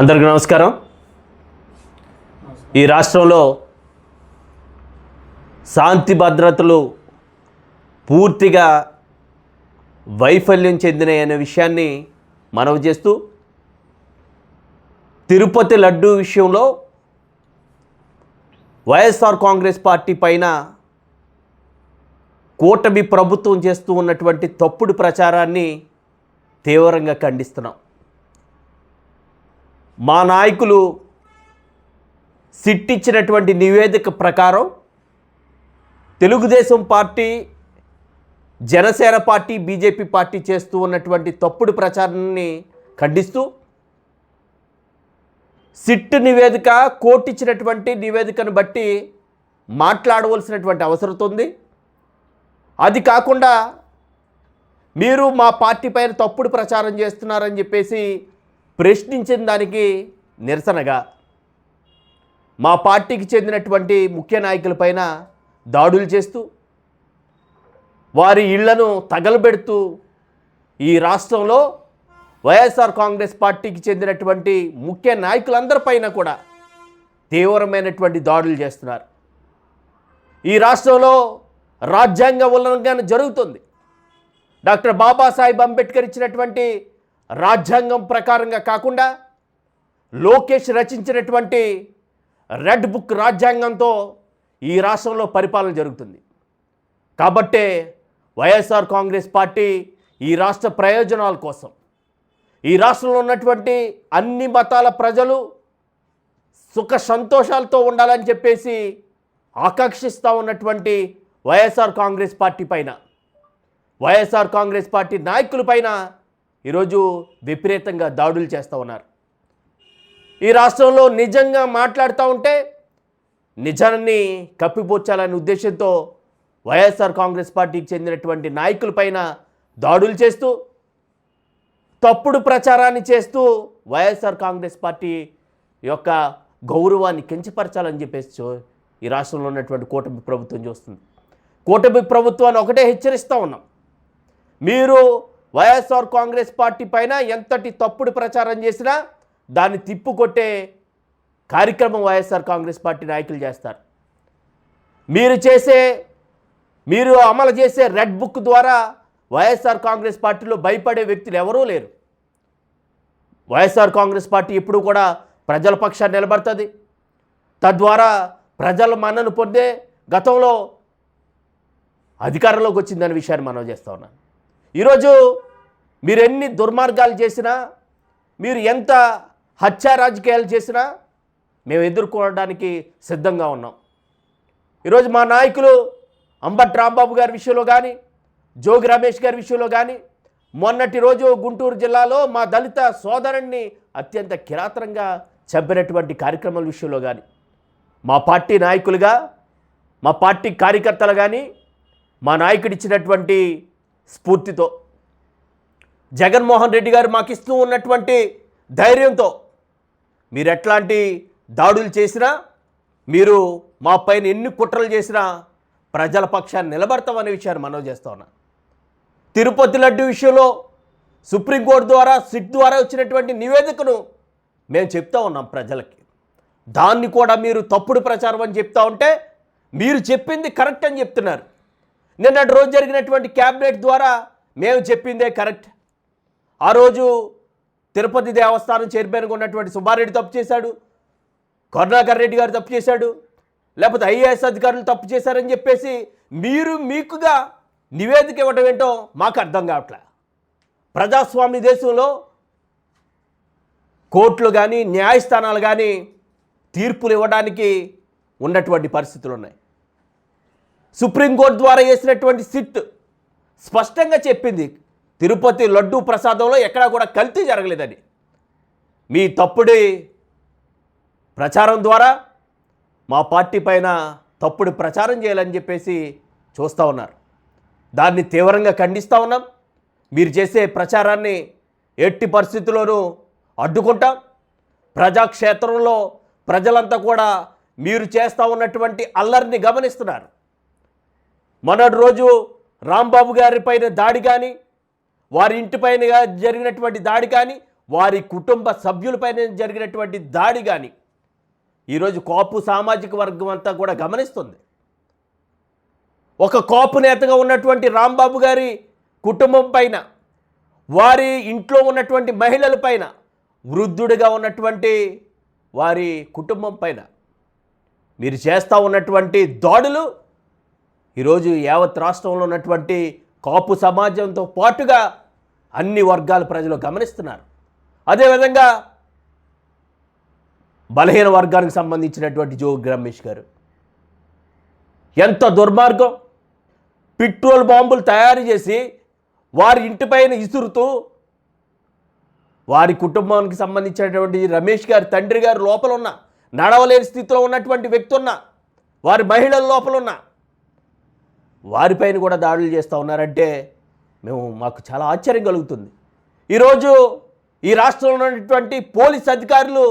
అందరికీ నమస్కారం. ఈ రాష్ట్రంలో శాంతి భద్రతలు పూర్తిగా వైఫల్యం చెందినాయి అనే విషయాన్ని మనవి చేస్తూ తిరుపతి లడ్డూ విషయంలో వైఎస్ఆర్ కాంగ్రెస్ పార్టీ పైన కూటమి ప్రభుత్వం చేస్తూ ఉన్నటువంటి తప్పుడు ప్రచారాన్ని తీవ్రంగా ఖండిస్తున్నాం. మా నాయకులు సిట్ ఇచ్చినటువంటి నివేదిక ప్రకారం Telugu Desam party Janasena party BJP party చేస్తూ ఉన్నటువంటి తప్పుడు ప్రచారాన్ని ఖండిస్తూ సిట్ నివేదిక కోర్టు ఇచ్చినటువంటి నివేదికను బట్టి మాట్లాడవలసినటువంటి అవసరం ఉంది. అది కాకుండా మీరు మా పార్టీ పైన తప్పుడు ప్రచారం చేస్తున్నారని చెప్పేసి ప్రశ్నించిన దానికి నిరసనగా మా పార్టీకి చెందినటువంటి ముఖ్య నాయకులపైన దాడులు చేస్తూ వారి ఇళ్ళను తగలబెడుతూ ఈ రాష్ట్రంలో వైఎస్ఆర్ కాంగ్రెస్ పార్టీకి చెందినటువంటి ముఖ్య నాయకులందరిపైన కూడా తీవ్రమైనటువంటి దాడులు చేస్తున్నారు. ఈ రాష్ట్రంలో రాజ్యాంగ ఉల్లంఘన జరుగుతుంది. డాక్టర్ బాబాసాహెబ్ అంబేద్కర్ ఇచ్చినటువంటి రాజ్యాంగం ప్రకారంగా కాకుండా లోకేష్ రచించినటువంటి రెడ్ బుక్ రాజ్యాంగంతో ఈ రాష్ట్రంలో పరిపాలన జరుగుతుంది. కాబట్టే వైఎస్ఆర్ కాంగ్రెస్ పార్టీ ఈ రాష్ట్ర ప్రయోజనాల కోసం ఈ రాష్ట్రంలో ఉన్నటువంటి అన్ని మతాల ప్రజలు సుఖ సంతోషాలతో ఉండాలని చెప్పేసి ఆకాంక్షిస్తూ ఉన్నటువంటి వైఎస్ఆర్ కాంగ్రెస్ పార్టీ పైన వైఎస్ఆర్ కాంగ్రెస్ పార్టీ నాయకులపైన ఈరోజు విపరీతంగా దాడులు చేస్తూ ఉన్నారు. ఈ రాష్ట్రంలో నిజంగా మాట్లాడుతూ ఉంటే నిజాన్ని కప్పిపుచ్చాలనే ఉద్దేశంతో వైఎస్ఆర్ కాంగ్రెస్ పార్టీకి చెందినటువంటి నాయకులపైన దాడులు చేస్తూ తప్పుడు ప్రచారాన్ని చేస్తూ వైఎస్ఆర్ కాంగ్రెస్ పార్టీ యొక్క గౌరవాన్ని కించపరచాలని చెప్పేసి ఈ రాష్ట్రంలో ఉన్నటువంటి కూటమి ప్రభుత్వం చూస్తుంది. కూటమి ప్రభుత్వాన్ని ఒకటే హెచ్చరిస్తూ ఉన్నాం. మీరు వైఎస్ఆర్ కాంగ్రెస్ పార్టీ పైన ఎంతటి తప్పుడు ప్రచారం చేసినా దాన్ని తిప్పుకొట్టే కార్యక్రమం వైఎస్ఆర్ కాంగ్రెస్ పార్టీ నాయకులు చేస్తారు. మీరు చేసే మీరు అమలు చేసే రెడ్ బుక్ ద్వారా వైఎస్ఆర్ కాంగ్రెస్ పార్టీలో భయపడే వ్యక్తులు ఎవరూ లేరు. వైఎస్ఆర్ కాంగ్రెస్ పార్టీ ఇప్పుడు కూడా ప్రజల పక్షాన్ని నిలబడుతుంది. తద్వారా ప్రజల మన్నను పొందే గతంలో అధికారంలోకి వచ్చిందనే విషయాన్ని మనం చేస్తూ ఉన్నాను ఈరోజు మీరు ఎన్ని దుర్మార్గాలు చేసినా మీరు ఎంత హత్యా రాజకీయాలు చేసినా మేము ఎదుర్కోవడానికి సిద్ధంగా ఉన్నాం. ఈరోజు మా నాయకులు అంబట్ రాంబాబు గారి విషయంలో కానీ జోగి రమేష్ గారి విషయంలో కానీ మొన్నటి రోజు గుంటూరు జిల్లాలో మా దళిత సోదరుణ్ణి అత్యంత కిరాతనంగా చంపినటువంటి కార్యక్రమాల విషయంలో కానీ మా పార్టీ నాయకులుగా మా పార్టీ కార్యకర్తలు కానీ మా నాయకుడిచ్చినటువంటి స్ఫూర్తితో. జగన్మోహన్ రెడ్డి గారు మాకు ఇస్తూ ఉన్నటువంటి ధైర్యంతో మీరు ఎట్లాంటి దాడులు చేసినా మీరు మా పైన ఎన్ని కుట్రలు చేసినా ప్రజల పక్షాన్ని నిలబడతామనే విషయాన్ని మనవి చేస్తా ఉన్నా. తిరుపతి లడ్డు విషయంలో సుప్రీంకోర్టు ద్వారా సిట్ ద్వారా వచ్చినటువంటి నివేదికను మేము చెప్తా ఉన్నాం ప్రజలకి. దాన్ని కూడా మీరు తప్పుడు ప్రచారం అని చెప్తా ఉంటే మీరు చెప్పింది కరెక్ట్ అని చెప్తున్నారు. నిన్నటి రోజు జరిగినటువంటి క్యాబినెట్ ద్వారా మేము చెప్పిందే కరెక్ట్. ఆ రోజు తిరుపతి దేవస్థానం చైర్మన్గా ఉన్నటువంటి సుబ్బారెడ్డి తప్పు చేశాడు కరుణాకర్ రెడ్డి గారు తప్పు చేశాడు లేకపోతే ఐఏఎస్ అధికారులు తప్పు చేశారని చెప్పేసి మీరు మీకుగా నివేదిక ఇవ్వడం ఏంటో మాకు అర్థం కావట్లే. ప్రజాస్వామ్య దేశంలో కోర్టులు కానీ న్యాయస్థానాలు కానీ తీర్పులు ఇవ్వడానికి ఉన్నటువంటి పరిస్థితులు ఉన్నాయి. సుప్రీంకోర్టు ద్వారా వేసినటువంటి సిట్ స్పష్టంగా చెప్పింది తిరుపతి లడ్డూ ప్రసాదంలో ఎక్కడా కూడా కల్తీ జరగలేదని. మీ తప్పుడి ప్రచారం ద్వారా మా పార్టీ పైన తప్పుడు ప్రచారం చేయాలని చెప్పేసి చూస్తూ ఉన్నారు. దాన్ని తీవ్రంగా ఖండిస్తూ ఉన్నాం. మీరు చేసే ప్రచారాన్ని ఎట్టి పరిస్థితుల్లోనూ అడ్డుకుంటాం. ప్రజాక్షేత్రంలో ప్రజలంతా కూడా మీరు చేస్తూ ఉన్నటువంటి అల్లరిని గమనిస్తున్నారు. మొన్నటి రోజు రాంబాబు గారి పైన దాడి కానీ వారి ఇంటిపైన జరిగినటువంటి దాడి కానీ వారి కుటుంబ సభ్యులపైన జరిగినటువంటి దాడి కానీ ఈరోజు కాపు సామాజిక వర్గం అంతా కూడా గమనిస్తుంది. ఒక కాపు నేతగా ఉన్నటువంటి రాంబాబు గారి కుటుంబం పైన వారి ఇంట్లో ఉన్నటువంటి మహిళల పైన వృద్ధుడిగా ఉన్నటువంటి వారి కుటుంబం పైన మీరు చేస్తూ ఉన్నటువంటి దాడులు ఈరోజు యావత్ రాష్ట్రంలో ఉన్నటువంటి కాపు సమాజంతో పాటుగా అన్ని వర్గాల ప్రజలు గమనిస్తున్నారు. అదేవిధంగా బలహీన వర్గానికి సంబంధించినటువంటి జోగి రమేష్ గారు. ఎంత దుర్మార్గం! పెట్రోల్ బాంబులు తయారు చేసి వారి ఇంటిపైన ఇసురుతూ వారి కుటుంబానికి సంబంధించినటువంటి రమేష్ గారి తండ్రి గారు లోపల ఉన్న నడవలేని స్థితిలో ఉన్నటువంటి వ్యక్తి ఉన్న వారి మహిళల లోపల ఉన్న వారిపైన కూడా దాడులు చేస్తూ ఉన్నారంటే మేము మాకు చాలా ఆశ్చర్యం కలుగుతుంది. ఈరోజు ఈ రాష్ట్రంలో ఉన్నటువంటి పోలీస్ అధికారులు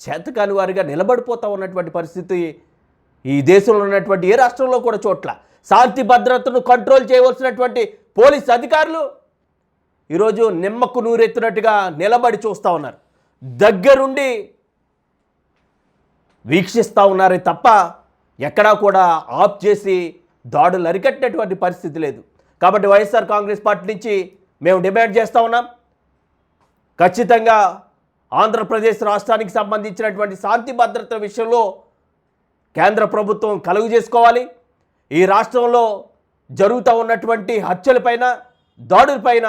చేతకాని వారిగా నిలబడిపోతూ ఉన్నటువంటి పరిస్థితి ఈ దేశంలో ఉన్నటువంటి ఏ రాష్ట్రంలో కూడా చోట్ల. శాంతి భద్రతను కంట్రోల్ చేయవలసినటువంటి పోలీస్ అధికారులు ఈరోజు నిమ్మకు నూరెత్తినట్టుగా నిలబడి చూస్తూ ఉన్నారు. దగ్గరుండి వీక్షిస్తూ ఉన్నారే తప్ప ఎక్కడా కూడా ఆఫ్ చేసి దాడులు అరికట్టినటువంటి పరిస్థితి లేదు. కాబట్టి వైఎస్ఆర్ కాంగ్రెస్ పార్టీ నుంచి మేము డిమాండ్ చేస్తూ ఉన్నాం. ఖచ్చితంగా ఆంధ్రప్రదేశ్ రాష్ట్రానికి సంబంధించినటువంటి శాంతి భద్రతల విషయంలో కేంద్ర ప్రభుత్వం కలుగు చేసుకోవాలి. ఈ రాష్ట్రంలో జరుగుతూ ఉన్నటువంటి హత్యలపైన దాడులపైన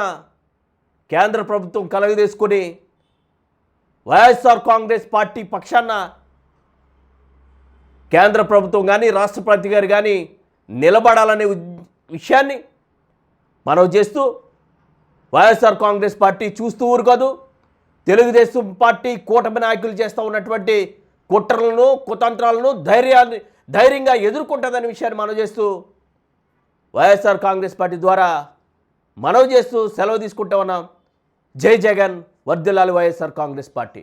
కేంద్ర ప్రభుత్వం కలుగు తీసుకుని వైఎస్ఆర్ కాంగ్రెస్ పార్టీ పక్షాన కేంద్ర ప్రభుత్వం కానీ రాష్ట్రపతి గారు కానీ నిలబడాలనే విషయాన్ని మనం చేస్తూ వైఎస్ఆర్ కాంగ్రెస్ పార్టీ చూస్తూ ఊరుకోదు తెలుగుదేశం పార్టీ కూటమి నాయకులు చేస్తూ ఉన్నటువంటి కుట్రలను కుతంత్రాలను ధైర్యాన్ని ధైర్యంగా ఎదుర్కొంటుందనే విషయాన్ని మనం చేస్తూ వైఎస్ఆర్ కాంగ్రెస్ పార్టీ ద్వారా మనవి చేస్తూ సెలవు తీసుకుంటా ఉన్నాం. జై జగన్ వర్ధిల్లాలి వైఎస్ఆర్ కాంగ్రెస్ పార్టీ.